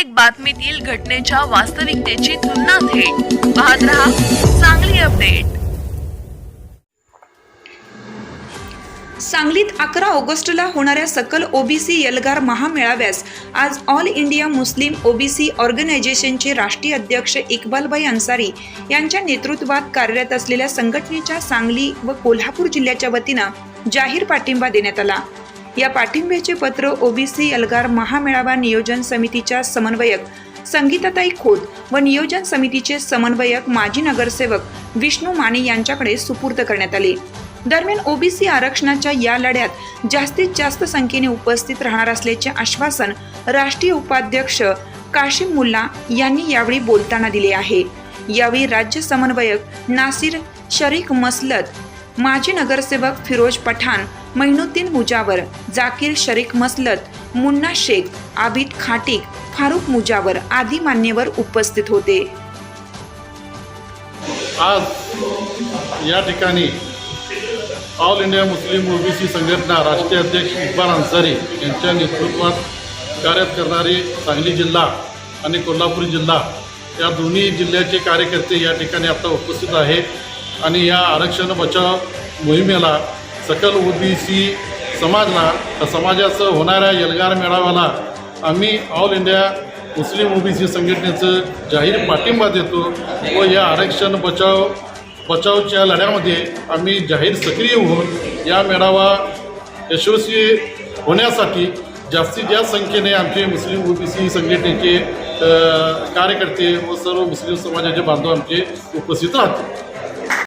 प्रत्येक बातमीतील घटनेच्या वास्तविकतेची तुलना थेट. पाहत रहा चांगली अपडेट. सांगलीत अकरा ऑगस्टला होणाऱ्या सकल ओबीसी यलगार महामेळाव्यास आज ऑल इंडिया मुस्लिम ओबीसी ऑर्गनायझेशनचे राष्ट्रीय अध्यक्ष इक्बालभाई अन्सारी यांच्या नेतृत्वात कार्यरत असलेल्या संघटनेच्या सांगली व कोल्हापूर जिल्ह्याच्या वतीनं जाहीर पाठिंबा देण्यात आला. या पाठिंब्याचे पत्र ओबीसी अलगार महामेळावा नियोजन समितीच्या समन्वयक संगीताताई खोत व नियोजन समितीचे समन्वयक माजी नगरसेवक विष्णू माने यांच्याकडे सुपूर्द करण्यात आले. दरम्यान ओबीसी आरक्षणाच्या या लढ्यात जास्तीत जास्त संख्येने उपस्थित राहणार असल्याचे आश्वासन राष्ट्रीय उपाध्यक्ष काशिम मुल्ला यांनी यावेळी बोलताना दिले आहे. यावेळी राज्य समन्वयक नासिर शरीक मसलत माजी नगरसेवक फिरोज पठाण महिनुद्दीन मुजावर जाकीर शरीक मसलत मुन्ना शेख आबिद खाटिक फारुख मुजावर आदी मान्यवर उपस्थित होते. आज या ठिकाणी ऑल इंडिया मुस्लिम ओबीसी संघटना राष्ट्रीय अध्यक्ष इकबाल अन्सारी यांच्या नेतृत्वात कार्यरत करणारे सांगली जिल्हा आणि कोल्हापूर जिल्हा या दोन्ही जिल्ह्याचे कार्यकर्ते या ठिकाणी आता उपस्थित आहेत. आणि या आरक्षण बचाव मोहिमेला सकल ओबीसी समाजला समाजाचं होणाऱ्या एल्गार मेळाव्याला आम्ही ऑल इंडिया मुस्लिम ओबीसी संघटनेचं जाहीर पाठिंबा देतो व या आरक्षण बचाव बचावच्या लढ्यामध्ये आम्ही जाहीर सक्रिय होऊन या मेळावा यशस्वी होण्यासाठी जास्तीत जास्त संख्येने आमचे मुस्लिम ओबीसी संघटनेचे कार्यकर्ते व सर्व मुस्लिम समाजाचे बांधव आमचे उपस्थित राहतील.